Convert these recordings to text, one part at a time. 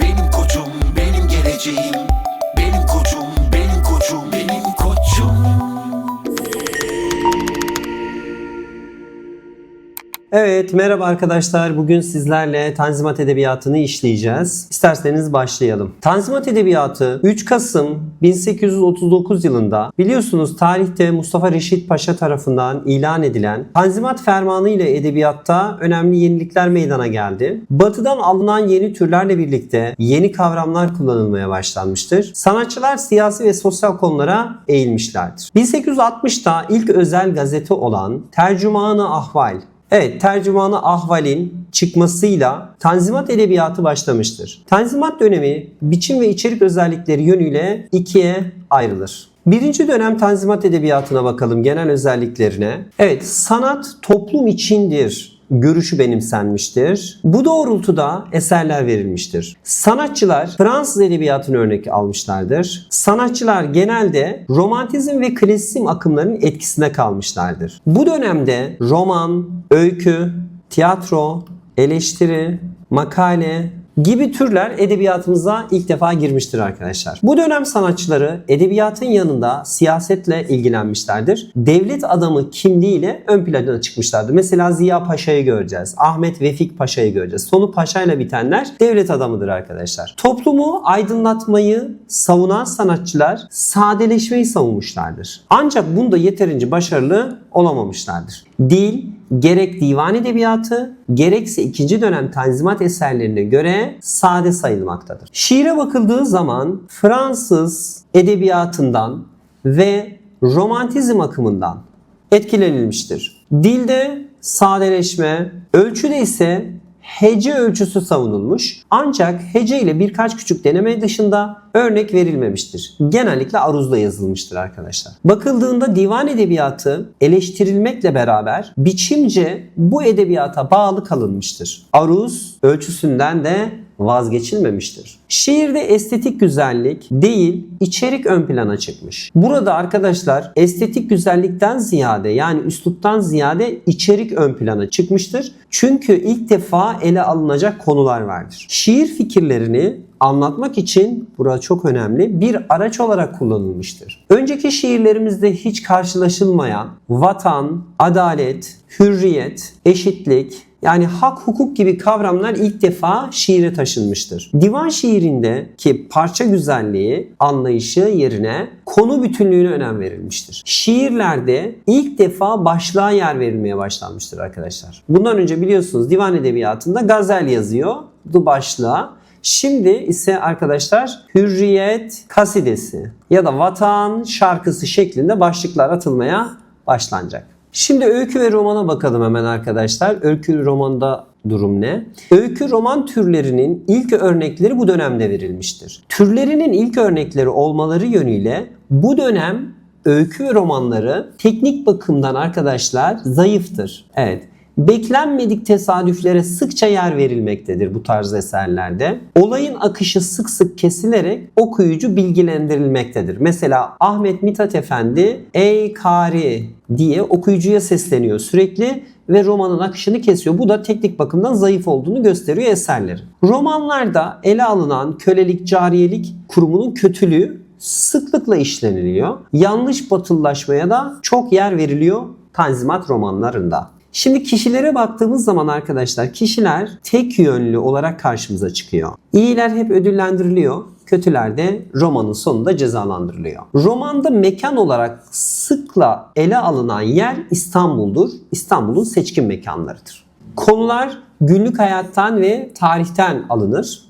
Benim koçum, benim geleceğim. Benim koçum, benim koçum, Evet, merhaba arkadaşlar. Bugün sizlerle Tanzimat Edebiyatı'nı işleyeceğiz. İsterseniz başlayalım. Tanzimat Edebiyatı 3 Kasım 1839 yılında biliyorsunuz tarihte Mustafa Reşit Paşa tarafından ilan edilen Tanzimat Fermanı ile edebiyatta önemli yenilikler meydana geldi. Batıdan alınan yeni türlerle birlikte yeni kavramlar kullanılmaya başlanmıştır. Sanatçılar siyasi ve sosyal konulara eğilmişlerdir. 1860'da ilk özel gazete olan Tercümanı Ahval Evet, tercümanı Ahval'in çıkmasıyla Tanzimat Edebiyatı başlamıştır. Tanzimat dönemi biçim ve içerik özellikleri yönüyle ikiye ayrılır. Birinci dönem Tanzimat Edebiyatı'na bakalım genel özelliklerine. Evet, sanat toplum içindir görüşü benimsenmiştir. Bu doğrultuda eserler verilmiştir. Sanatçılar Fransız edebiyatını örnek almışlardır. Sanatçılar genelde romantizm ve klasizm akımlarının etkisinde kalmışlardır. Bu dönemde roman, öykü, tiyatro, eleştiri, makale, gibi türler edebiyatımıza ilk defa girmiştir arkadaşlar. Bu dönem sanatçıları edebiyatın yanında siyasetle ilgilenmişlerdir. Devlet adamı kimliğiyle ön plana çıkmışlardır. Mesela Ziya Paşa'yı göreceğiz. Ahmet Vefik Paşa'yı göreceğiz. Sonu Paşa'yla bitenler devlet adamıdır arkadaşlar. Toplumu aydınlatmayı savunan sanatçılar sadeleşmeyi savunmuşlardır. Ancak bunda yeterince başarılı olamamışlardır. Dil, gerek divan edebiyatı gerekse ikinci dönem tanzimat eserlerine göre sade sayılmaktadır. Şiire bakıldığı zaman Fransız edebiyatından ve romantizm akımından etkilenilmiştir. Dilde sadeleşme, ölçüde ise hece ölçüsü savunulmuş. Ancak hece ile birkaç küçük deneme dışında örnek verilmemiştir. Genellikle aruzda yazılmıştır arkadaşlar. Bakıldığında divan edebiyatı eleştirilmekle beraber biçimce bu edebiyata bağlı kalınmıştır. Aruz ölçüsünden de vazgeçilmemiştir. Şiirde estetik güzellik değil, içerik ön plana çıkmış. Burada arkadaşlar estetik güzellikten ziyade yani üsluptan ziyade içerik ön plana çıkmıştır. Çünkü ilk defa ele alınacak konular vardır. Şiir fikirlerini anlatmak için burası çok önemli bir araç olarak kullanılmıştır. Önceki şiirlerimizde hiç karşılaşılmayan vatan, adalet, hürriyet, eşitlik, yani hak hukuk gibi kavramlar ilk defa şiire taşınmıştır. Divan şiirinde ki parça güzelliği anlayışı yerine konu bütünlüğüne önem verilmiştir. Şiirlerde ilk defa başlığa yer verilmeye başlanmıştır arkadaşlar. Bundan önce biliyorsunuz divan edebiyatında gazel yazıyor bu başlığa. Şimdi ise arkadaşlar hürriyet kasidesi ya da vatan şarkısı şeklinde başlıklar atılmaya başlanacak. Şimdi öykü ve romana bakalım hemen arkadaşlar. Öykü romanda durum ne? Öykü roman türlerinin ilk örnekleri bu dönemde verilmiştir. Türlerinin ilk örnekleri olmaları yönüyle bu dönem öykü ve romanları teknik bakımdan arkadaşlar zayıftır. Evet beklenmedik tesadüflere sıkça yer verilmektedir bu tarz eserlerde. Olayın akışı sık sık kesilerek okuyucu bilgilendirilmektedir. Mesela Ahmet Mithat Efendi ey kari diye okuyucuya sesleniyor sürekli ve romanın akışını kesiyor. Bu da teknik bakımdan zayıf olduğunu gösteriyor eserlerin. Romanlarda ele alınan kölelik, cariyelik kurumunun kötülüğü sıklıkla işleniliyor. Yanlış batıllaşmaya da çok yer veriliyor Tanzimat romanlarında. Şimdi kişilere baktığımız zaman arkadaşlar kişiler tek yönlü olarak karşımıza çıkıyor. İyiler hep ödüllendiriliyor. Kötüler de romanın sonunda cezalandırılıyor. Romanda mekan olarak sıkla ele alınan yer İstanbul'dur. İstanbul'un seçkin mekanlarıdır. Konular günlük hayattan ve tarihten alınır.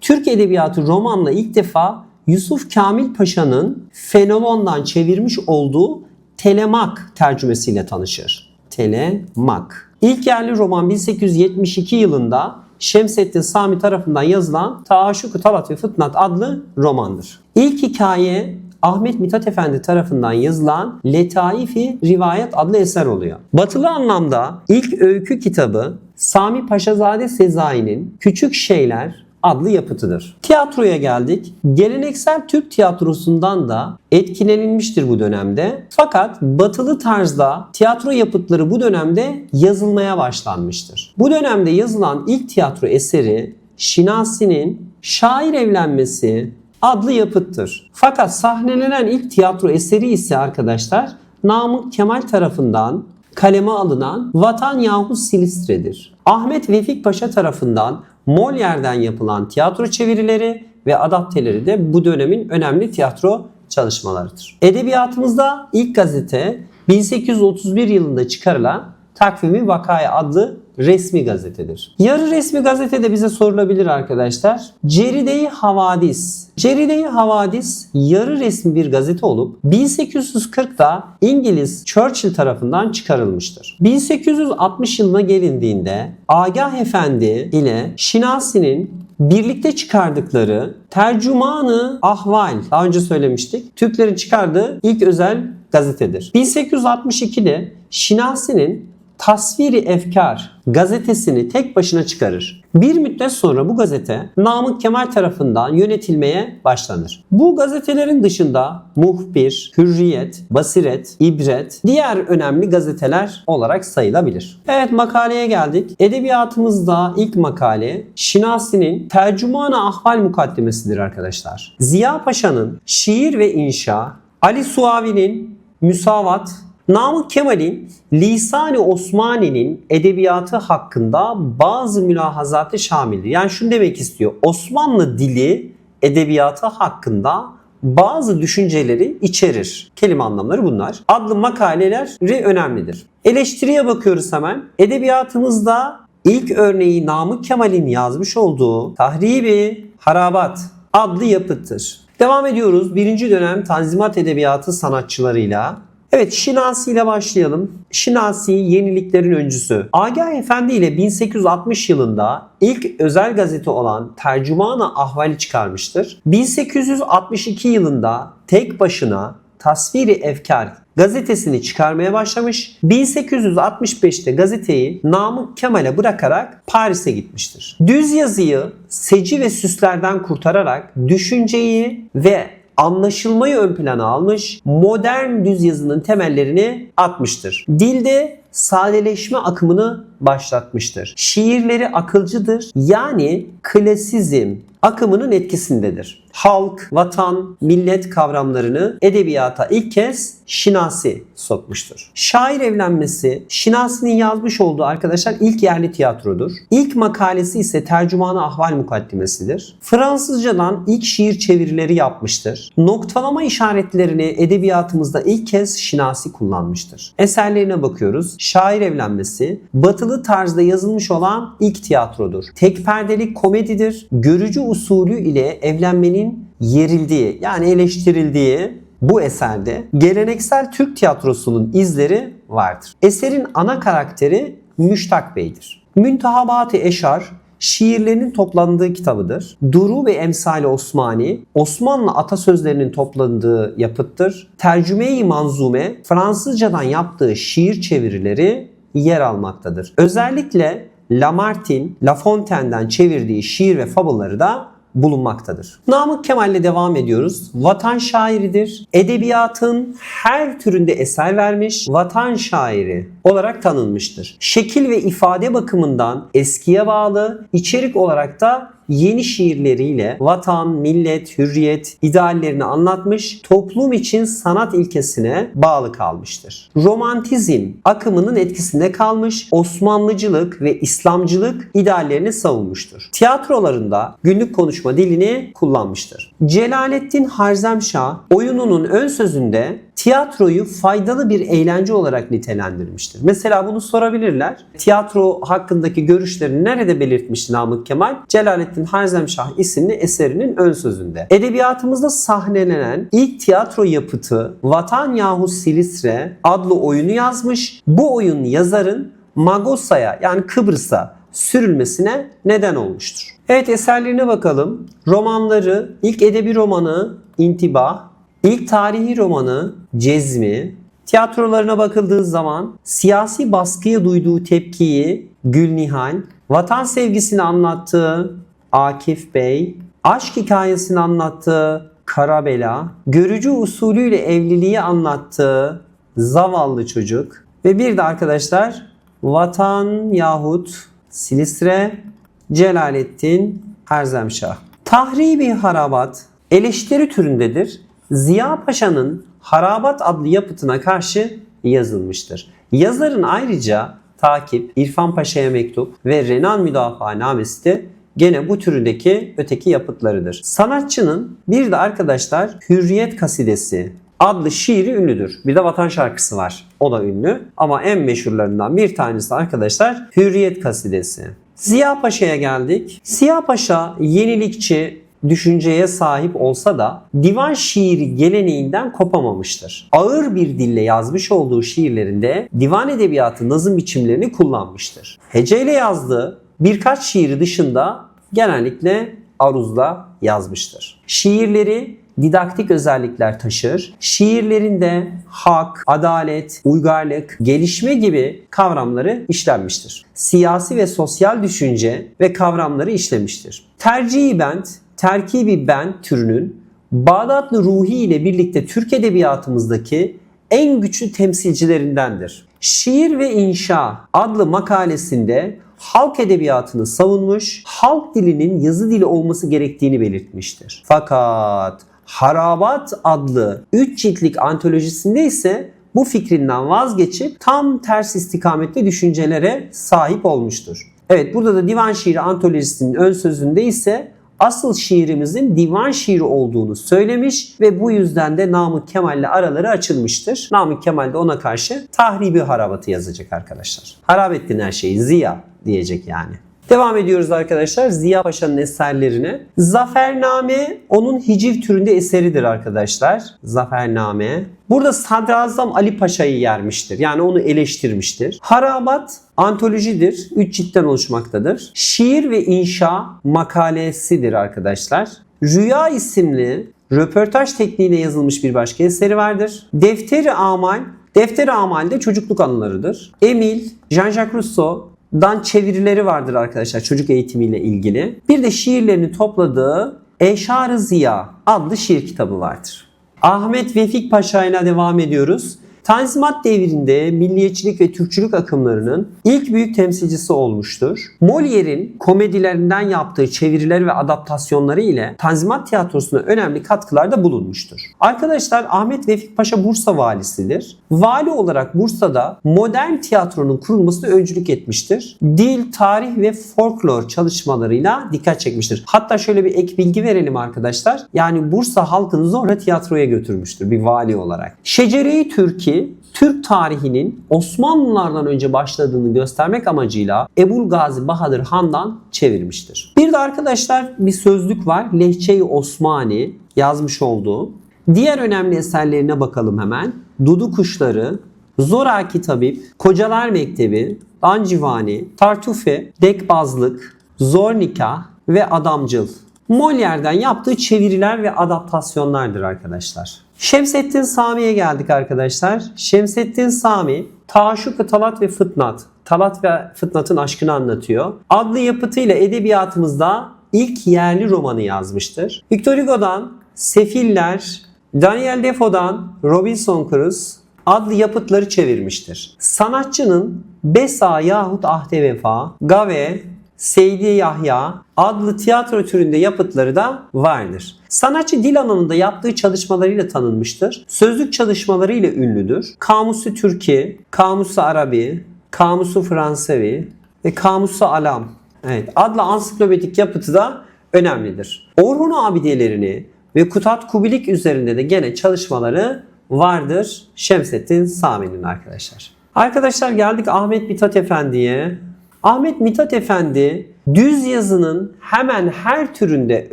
Türk Edebiyatı romanla ilk defa Yusuf Kamil Paşa'nın Fenolon'dan çevirmiş olduğu Telemak tercümesiyle tanışır. Telemak. İlk yerli roman 1872 yılında Şemsettin Sami tarafından yazılan Taşşuk Talat ve Fıtnat adlı romandır. İlk hikaye Ahmet Mithat Efendi tarafından yazılan Letaifi Rivayet adlı eser oluyor. Batılı anlamda ilk öykü kitabı Sami Paşazade Sezai'nin Küçük Şeyler adlı yapıtıdır. Tiyatroya geldik. Geleneksel Türk tiyatrosundan da etkilenilmiştir bu dönemde. Fakat batılı tarzda tiyatro yapıtları bu dönemde yazılmaya başlanmıştır. Bu dönemde yazılan ilk tiyatro eseri Şinasi'nin Şair Evlenmesi adlı yapıttır. Fakat sahnelenen ilk tiyatro eseri ise arkadaşlar Namık Kemal tarafından kaleme alınan Vatan Yahu Silistre'dir. Ahmet Vefik Paşa tarafından Molière'den yapılan tiyatro çevirileri ve adapteleri de bu dönemin önemli tiyatro çalışmalarıdır. Edebiyatımızda ilk gazete 1831 yılında çıkarılan Takvimi Vakaya adlı resmi gazetedir. Yarı resmi gazetede bize sorulabilir arkadaşlar. Ceride-i Havadis. Ceride-i Havadis yarı resmi bir gazete olup 1840'da İngiliz Churchill tarafından çıkarılmıştır. 1860 yılına gelindiğinde Agah Efendi ile Şinasi'nin birlikte çıkardıkları Tercümanı Ahval daha önce söylemiştik. Türklerin çıkardığı ilk özel gazetedir. 1862'de Şinasi'nin Tasviri Efkar gazetesini tek başına çıkarır. Bir müddet sonra bu gazete Namık Kemal tarafından yönetilmeye başlanır. Bu gazetelerin dışında Muhbir, Hürriyet, Basiret, İbret diğer önemli gazeteler olarak sayılabilir. Evet makaleye geldik. Edebiyatımızda ilk makale Şinasi'nin Tercüman-ı Ahval mukaddimesidir arkadaşlar. Ziya Paşa'nın Şiir ve İnşa, Ali Suavi'nin Müsavat, Namık Kemal'in Lisan-ı Osmani'nin edebiyatı hakkında bazı mülahazatı şamildir. Yani şunu demek istiyor. Osmanlı dili edebiyatı hakkında bazı düşünceleri içerir. Kelime anlamları bunlar. Adlı makaleleri önemlidir. Eleştiriye bakıyoruz hemen. Edebiyatımızda ilk örneği Namık Kemal'in yazmış olduğu Tahribi Harabat adlı yapıttır. Devam ediyoruz. Birinci dönem Tanzimat Edebiyatı sanatçılarıyla. Evet Şinasi ile başlayalım. Şinasi yeniliklerin öncüsü. Agah Efendi ile 1860 yılında ilk özel gazete olan Tercüman-ı Ahval'i çıkarmıştır. 1862 yılında tek başına Tasviri Efkar gazetesini çıkarmaya başlamış. 1865'te gazeteyi Namık Kemal'e bırakarak Paris'e gitmiştir. Düz yazıyı seci ve süslerden kurtararak düşünceyi ve anlaşılmayı ön plana almış, modern düz yazının temellerini atmıştır. Dilde sadeleşme akımını başlatmıştır. Şiirleri akılcıdır. Yani klasizm akımının etkisindedir. Halk, vatan, millet kavramlarını edebiyata ilk kez Şinasi sokmuştur. Şair evlenmesi Şinasi'nin yazmış olduğu arkadaşlar ilk yerli tiyatrodur. İlk makalesi ise Tercümanı Ahval Mukaddimesidir. Fransızcadan ilk şiir çevirileri yapmıştır. Noktalama işaretlerini edebiyatımızda ilk kez Şinasi kullanmıştır. Eserlerine bakıyoruz. Şair evlenmesi batılı tarzda yazılmış olan ilk tiyatrodur. Tek perdelik komedidir. Görücü usulü ile evlenmenin yerildiği yani eleştirildiği bu eserde geleneksel Türk tiyatrosunun izleri vardır. Eserin ana karakteri Müştak Bey'dir. Müntehabat-ı Eşar şiirlerinin toplandığı kitabıdır. Duru ve Emsali Osmani, Osmanlı atasözlerinin toplandığı yapıttır. Tercüme-i Manzume, Fransızcadan yaptığı şiir çevirileri yer almaktadır. Özellikle Lamartine, La Fontaine'den çevirdiği şiir ve fabulları da bulunmaktadır. Namık Kemal'le devam ediyoruz. Vatan şairidir. Edebiyatın her türünde eser vermiş, vatan şairi olarak tanınmıştır. Şekil ve ifade bakımından eskiye bağlı, içerik olarak da yeni şiirleriyle vatan, millet, hürriyet ideallerini anlatmış, toplum için sanat ilkesine bağlı kalmıştır. Romantizm akımının etkisinde kalmış, Osmanlıcılık ve İslamcılık ideallerini savunmuştur. Tiyatrolarında günlük konuşma dilini kullanmıştır. Celalettin Harzemşah oyununun ön sözünde tiyatroyu faydalı bir eğlence olarak nitelendirmiştir. Mesela bunu sorabilirler. Tiyatro hakkındaki görüşlerini nerede belirtmişti Namık Kemal? Celalettin Harzemşah isimli eserinin ön sözünde. Edebiyatımızda sahnelenen ilk tiyatro yapıtı Vatan Yahu Silistre adlı oyunu yazmış. Bu oyun yazarın Magosa'ya yani Kıbrıs'a sürülmesine neden olmuştur. Evet eserlerine bakalım. Romanları, ilk edebi romanı İntibah, ilk tarihi romanı Cezmi, tiyatrolarına bakıldığı zaman siyasi baskıya duyduğu tepkiyi Gülnihal, vatan sevgisini anlattığı Akif Bey, aşk hikayesini anlattığı Karabela, görücü usulüyle evliliği anlattığı Zavallı Çocuk ve bir de arkadaşlar Vatan yahut Silistre Celalettin Harzemşah. Tahribi Harabat eleştiri türündedir. Ziya Paşa'nın Harabat adlı yapıtına karşı yazılmıştır. Yazarın ayrıca Takip, İrfan Paşa'ya mektup ve Renan Müdafaa Namesi de gene bu türündeki öteki yapıtlarıdır. Sanatçının bir de arkadaşlar Hürriyet Kasidesi adlı şiiri ünlüdür. Bir de Vatan Şarkısı var. O da ünlü. Ama en meşhurlarından bir tanesi arkadaşlar Hürriyet Kasidesi. Ziya Paşa'ya geldik. Ziya Paşa yenilikçi, düşünceye sahip olsa da divan şiiri geleneğinden kopamamıştır. Ağır bir dille yazmış olduğu şiirlerinde divan edebiyatı nazım biçimlerini kullanmıştır. Heceyle yazdığı birkaç şiiri dışında genellikle aruzla yazmıştır. Şiirleri didaktik özellikler taşır. Şiirlerinde hak, adalet, uygarlık, gelişme gibi kavramları işlenmiştir. Siyasi ve sosyal düşünce ve kavramları işlemiştir. Tercihi bent, terkibi bent türünün Bağdatlı Ruhi ile birlikte Türk edebiyatımızdaki en güçlü temsilcilerindendir. Şiir ve İnşa adlı makalesinde halk edebiyatını savunmuş, halk dilinin yazı dili olması gerektiğini belirtmiştir. Fakat Harabat adlı 3 ciltlik antolojisinde ise bu fikrinden vazgeçip tam ters istikamette düşüncelere sahip olmuştur. Evet burada da divan şiiri antolojisinin ön sözünde ise asıl şiirimizin divan şiiri olduğunu söylemiş ve bu yüzden de Namık Kemal'le araları açılmıştır. Namık Kemal de ona karşı tahribi harabatı yazacak arkadaşlar. Harap ettin her şeyi Ziya diyecek yani. Devam ediyoruz arkadaşlar Ziya Paşa'nın eserlerine. Zafername onun hiciv türünde eseridir arkadaşlar. Zafername. Burada Sadrazam Ali Paşa'yı yermiştir. Yani onu eleştirmiştir. Harabat antolojidir. Üç ciltten oluşmaktadır. Şiir ve inşa makalesidir arkadaşlar. Rüya isimli röportaj tekniğiyle yazılmış bir başka eseri vardır. Defteri Amal Defteri Amal'de çocukluk anılarıdır. Emil, Jean-Jacques Rousseau, dan çevirileri vardır arkadaşlar çocuk eğitimiyle ilgili. Bir de şiirlerini topladığı Eşar-ı Ziya adlı şiir kitabı vardır. Ahmet Vefik Paşa ile devam ediyoruz. Tanzimat devrinde milliyetçilik ve Türkçülük akımlarının ilk büyük temsilcisi olmuştur. Molière'in komedilerinden yaptığı çeviriler ve adaptasyonları ile Tanzimat tiyatrosuna önemli katkılarda bulunmuştur. Arkadaşlar Ahmet Vefik Paşa Bursa valisidir. Vali olarak Bursa'da modern tiyatronun kurulmasına öncülük etmiştir. Dil, tarih ve folklor çalışmalarıyla dikkat çekmiştir. Hatta şöyle bir ek bilgi verelim arkadaşlar. Yani Bursa halkını zorla tiyatroya götürmüştür bir vali olarak. Şecere-i Türki Türk tarihinin Osmanlılardan önce başladığını göstermek amacıyla Ebul Gazi Bahadır Han'dan çevirmiştir. Bir de arkadaşlar bir sözlük var. Lehçe-i Osmani yazmış olduğu. Diğer önemli eserlerine bakalım hemen. Dudu Kuşları, Zoraki Tabip, Kocalar Mektebi, Dancivani, Tartufe, Dekbazlık, Zor Nikah ve Adamcıl. Molière'den yaptığı çeviriler ve adaptasyonlardır arkadaşlar. Şemsettin Sami'ye geldik arkadaşlar. Şemsettin Sami, Taşuk Talat ve Fıtnat. Talat ve Fıtnat'ın aşkını anlatıyor. Adlı yapıtıyla edebiyatımızda ilk yerli romanı yazmıştır. Victor Hugo'dan Sefiller, Daniel Defoe'dan Robinson Crusoe adlı yapıtları çevirmiştir. Sanatçının Besa yahut Ahde Vefa, Gave, Seydi Yahya adlı tiyatro türünde yapıtları da vardır. Sanatçı dil alanında yaptığı çalışmalarıyla tanınmıştır. Sözlük çalışmalarıyla ünlüdür. Kamusu Türki, Kamusu Arabi, Kamusu Fransevi ve Kamusu Alam evet, adlı ansiklopedik yapıtı da önemlidir. Orhun abidelerini ve Kutat Kubilik üzerinde de gene çalışmaları vardır Şemsettin Sami'nin arkadaşlar. Arkadaşlar geldik Ahmet Mithat Efendi'ye. Ahmet Mithat Efendi düz yazının hemen her türünde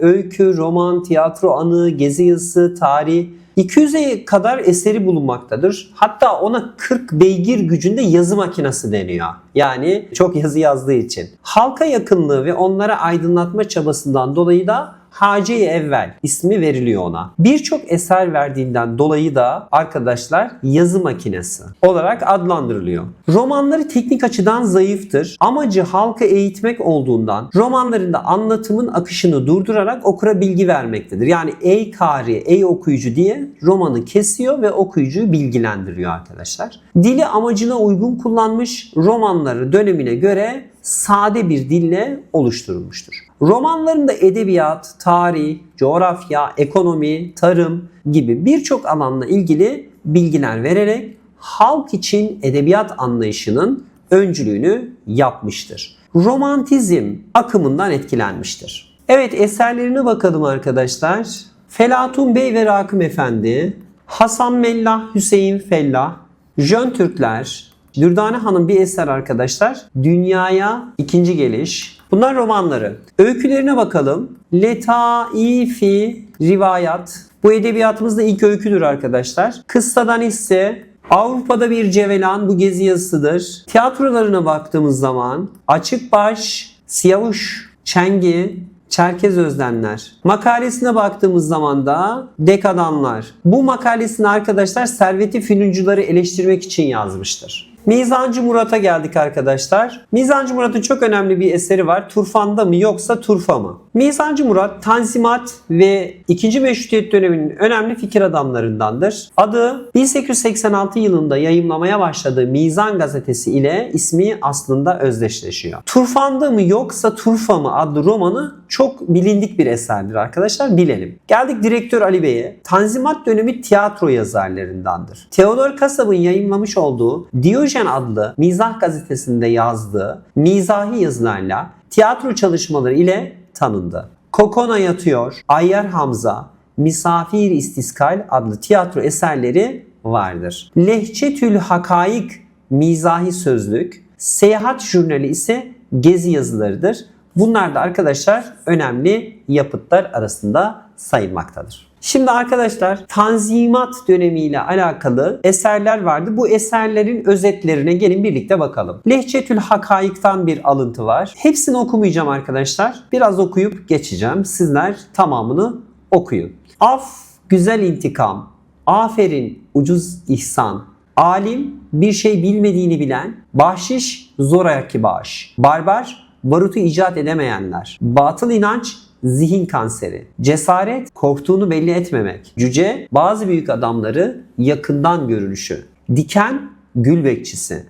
öykü, roman, tiyatro anı, gezi yazısı, tarih 200'e kadar eseri bulunmaktadır. Hatta ona 40 beygir gücünde yazı makinesi deniyor. Yani çok yazı yazdığı için. Halka yakınlığı ve onlara aydınlatma çabasından dolayı da Hace-i Evvel ismi veriliyor ona. Birçok eser verdiğinden dolayı da arkadaşlar yazı makinesi olarak adlandırılıyor. Romanları teknik açıdan zayıftır. Amacı halkı eğitmek olduğundan romanlarında anlatımın akışını durdurarak okura bilgi vermektedir. Yani ey kari, ey okuyucu diye romanı kesiyor ve okuyucuyu bilgilendiriyor arkadaşlar. Dili amacına uygun kullanmış romanları dönemine göre sade bir dille oluşturulmuştur. Romanlarında edebiyat, tarih, coğrafya, ekonomi, tarım gibi birçok alanla ilgili bilgiler vererek halk için edebiyat anlayışının öncülüğünü yapmıştır. Romantizm akımından etkilenmiştir. Evet eserlerine bakalım arkadaşlar. Felatun Bey ve Rakım Efendi, Hasan Mellah, Hüseyin Fellah, Jön Türkler, Dürdane Hanım bir eser arkadaşlar. Dünyaya ikinci geliş. Bunlar romanları. Öykülerine bakalım. Letaifi Rivayat. Bu edebiyatımızda ilk öyküdür arkadaşlar. Kıssadan ise Avrupa'da bir cevelan bu gezi yazısıdır. Tiyatrolarına baktığımız zaman Açık Baş, Siyavuş, Çengi, Çerkez Özdenler. Makalesine baktığımız zaman da Dekadanlar. Bu makalesini arkadaşlar Servet-i Fünuncuları eleştirmek için yazmıştır. Mizancı Murat'a geldik arkadaşlar. Mizancı Murat'ın çok önemli bir eseri var. Turfan'da mı yoksa Turfa mı? Mizancı Murat Tanzimat ve 2. Meşrutiyet döneminin önemli fikir adamlarındandır. Adı 1886 yılında yayımlamaya başladığı Mizan gazetesi ile ismi aslında özdeşleşiyor. Turfan'da mı yoksa Turfa mı adlı romanı çok bilindik bir eserdir arkadaşlar bilelim. Geldik direktör Ali Bey'e. Tanzimat dönemi tiyatro yazarlarındandır. Theodor Kasab'ın yayımlamış olduğu Diyojen adlı mizah gazetesinde yazdığı mizahi yazılarla tiyatro çalışmaları ile tanındı. Kokona Yatıyor, Ayyar Hamza, Misafir İstiskal adlı tiyatro eserleri vardır. Lehçetül Hakaik mizahi sözlük, Seyahat Jurnali ise gezi yazılarıdır. Bunlar da arkadaşlar önemli yapıtlar arasında sayılmaktadır. Şimdi arkadaşlar Tanzimat dönemiyle alakalı eserler vardı. Bu eserlerin özetlerine gelin birlikte bakalım. Lehçetül Hakaik'tan bir alıntı var. Hepsini okumayacağım arkadaşlar. Biraz okuyup geçeceğim. Sizler tamamını okuyun. Af, güzel intikam. Aferin, ucuz ihsan. Alim, bir şey bilmediğini bilen. Bahşiş, zor ayakki bağış. Barbar, barutu icat edemeyenler. Batıl inanç, zihin kanseri. Cesaret, korktuğunu belli etmemek. Cüce, bazı büyük adamları yakından görünüşü. Diken, gül bekçisi.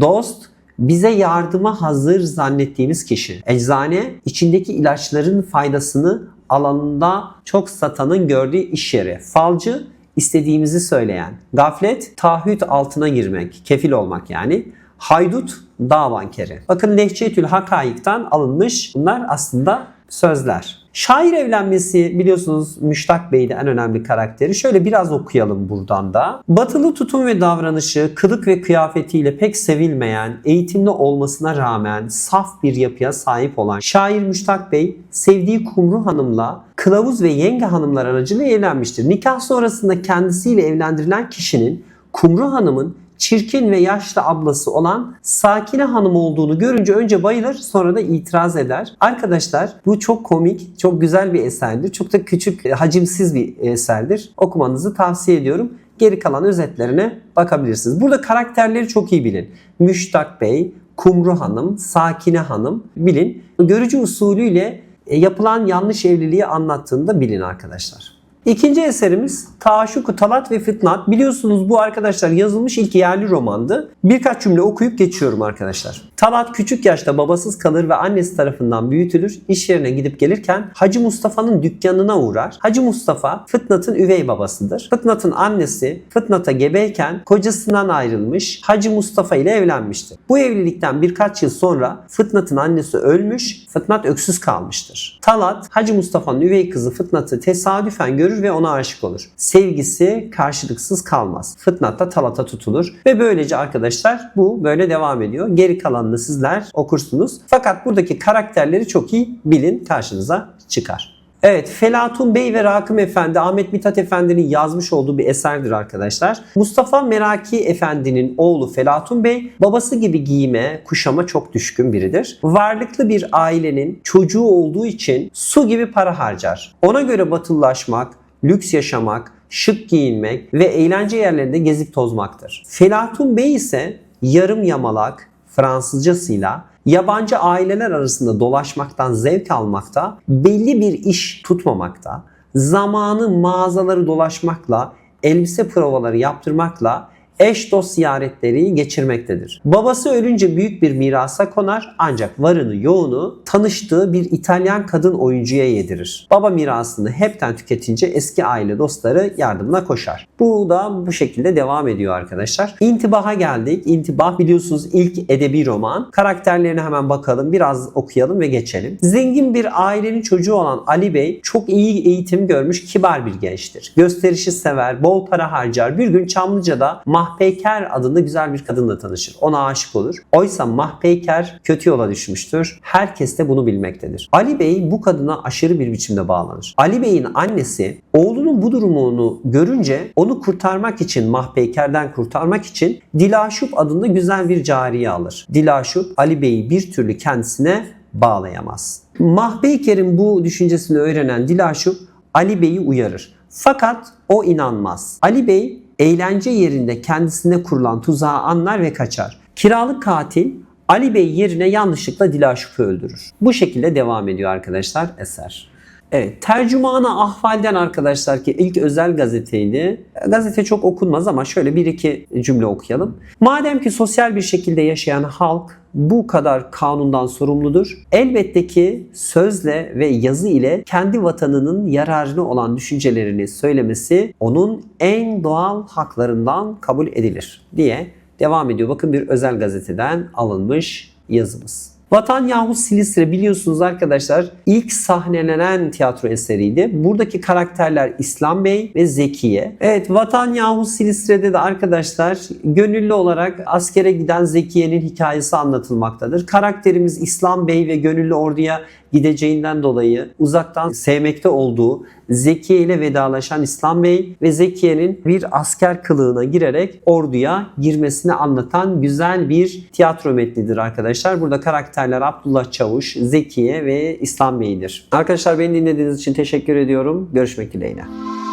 Dost, bize yardıma hazır zannettiğimiz kişi. Eczane, içindeki ilaçların faydasını alanında çok satanın gördüğü iş yeri. Falcı, istediğimizi söyleyen. Gaflet, taahhüt altına girmek, kefil olmak yani. Haydut, dağ bankeri. Bakın Lehçetül Hakaik'tan alınmış bunlar aslında sözler. Şair evlenmesi biliyorsunuz Müştak Bey'de en önemli karakteri. Şöyle biraz okuyalım buradan da. Batılı tutum ve davranışı, kılık ve kıyafetiyle pek sevilmeyen, eğitimli olmasına rağmen saf bir yapıya sahip olan şair Müştak Bey sevdiği Kumru Hanım'la kılavuz ve yenge hanımlar aracılığıyla evlenmiştir. Nikah sonrasında kendisiyle evlendirilen kişinin Kumru Hanım'ın çirkin ve yaşlı ablası olan Sakine Hanım olduğunu görünce önce bayılır sonra da itiraz eder. Arkadaşlar bu çok komik, çok güzel bir eserdir. Çok da küçük, e, hacimsiz bir eserdir. Okumanızı tavsiye ediyorum. Geri kalan özetlerine bakabilirsiniz. Burada karakterleri çok iyi bilin. Müştak Bey, Kumru Hanım, Sakine Hanım bilin. Görücü usulüyle e, yapılan yanlış evliliği anlattığında bilin arkadaşlar. İkinci eserimiz Taşuk Talat ve Fitnat. Biliyorsunuz bu arkadaşlar yazılmış ilk yerli romandı. Birkaç cümle okuyup geçiyorum arkadaşlar. Talat küçük yaşta babasız kalır ve annesi tarafından büyütülür. İş yerine gidip gelirken Hacı Mustafa'nın dükkanına uğrar. Hacı Mustafa Fıtnat'ın üvey babasıdır. Fıtnat'ın annesi Fıtnat'a gebeyken kocasından ayrılmış Hacı Mustafa ile evlenmiştir. Bu evlilikten birkaç yıl sonra Fıtnat'ın annesi ölmüş, Fıtnat öksüz kalmıştır. Talat Hacı Mustafa'nın üvey kızı Fıtnat'ı tesadüfen görür ve ona aşık olur. Sevgisi karşılıksız kalmaz. Fıtnat da Talat'a tutulur ve böylece arkadaşlar bu böyle devam ediyor. Geri kalanını sizler okursunuz. Fakat buradaki karakterleri çok iyi bilin karşınıza çıkar. Evet, Felatun Bey ve Rakım Efendi, Ahmet Mithat Efendi'nin yazmış olduğu bir eserdir arkadaşlar. Mustafa Meraki Efendi'nin oğlu Felatun Bey, babası gibi giyime, kuşama çok düşkün biridir. Varlıklı bir ailenin çocuğu olduğu için su gibi para harcar. Ona göre batılılaşmak, lüks yaşamak, şık giyinmek ve eğlence yerlerinde gezip tozmaktır. Felatun Bey ise yarım yamalak, Fransızcasıyla yabancı aileler arasında dolaşmaktan zevk almakta, belli bir iş tutmamakta, zamanı mağazaları dolaşmakla, elbise provaları yaptırmakla, eş dost ziyaretleri geçirmektedir. Babası ölünce büyük bir mirasa konar ancak varını yoğunu tanıştığı bir İtalyan kadın oyuncuya yedirir. Baba mirasını hepten tüketince eski aile dostları yardımına koşar. Bu da bu şekilde devam ediyor arkadaşlar. İntibaha geldik. İntibah biliyorsunuz ilk edebi roman. Karakterlerine hemen bakalım. Biraz okuyalım ve geçelim. Zengin bir ailenin çocuğu olan Ali Bey çok iyi eğitim görmüş kibar bir gençtir. Gösterişi sever, bol para harcar. Bir gün Çamlıca'da Mahpeyker adında güzel bir kadınla tanışır. Ona aşık olur. Oysa Mahpeyker kötü yola düşmüştür. Herkes de bunu bilmektedir. Ali Bey bu kadına aşırı bir biçimde bağlanır. Ali Bey'in annesi oğlunun bu durumunu görünce onu kurtarmak için Mahpeyker'den kurtarmak için Dilaşup adında güzel bir cariye alır. Dilaşup Ali Bey'i bir türlü kendisine bağlayamaz. Mahpeyker'in bu düşüncesini öğrenen Dilaşup Ali Bey'i uyarır. Fakat o inanmaz. Ali Bey eğlence yerinde kendisine kurulan tuzağı anlar ve kaçar. Kiralık katil Ali Bey yerine yanlışlıkla Dilaşup'u öldürür. Bu şekilde devam ediyor arkadaşlar eser. Evet, tercümanı ahvalden arkadaşlar ki ilk özel gazeteydi. Gazete çok okunmaz ama şöyle bir iki cümle okuyalım. Madem ki sosyal bir şekilde yaşayan halk bu kadar kanundan sorumludur. Elbette ki sözle ve yazı ile kendi vatanının yararına olan düşüncelerini söylemesi onun en doğal haklarından kabul edilir diye devam ediyor. Bakın bir özel gazeteden alınmış yazımız. Vatan Yahu Silistre biliyorsunuz arkadaşlar ilk sahnelenen tiyatro eseriydi. Buradaki karakterler İslam Bey ve Zekiye. Evet Vatan Yahu Silistre'de de arkadaşlar gönüllü olarak askere giden Zekiye'nin hikayesi anlatılmaktadır. Karakterimiz İslam Bey ve gönüllü orduya gideceğinden dolayı uzaktan sevmekte olduğu Zekiye ile vedalaşan İslam Bey ve Zekiye'nin bir asker kılığına girerek orduya girmesini anlatan güzel bir tiyatro metnidir arkadaşlar. Burada karakterler Abdullah Çavuş, Zekiye ve İslam Bey'dir. Arkadaşlar beni dinlediğiniz için teşekkür ediyorum. Görüşmek dileğiyle.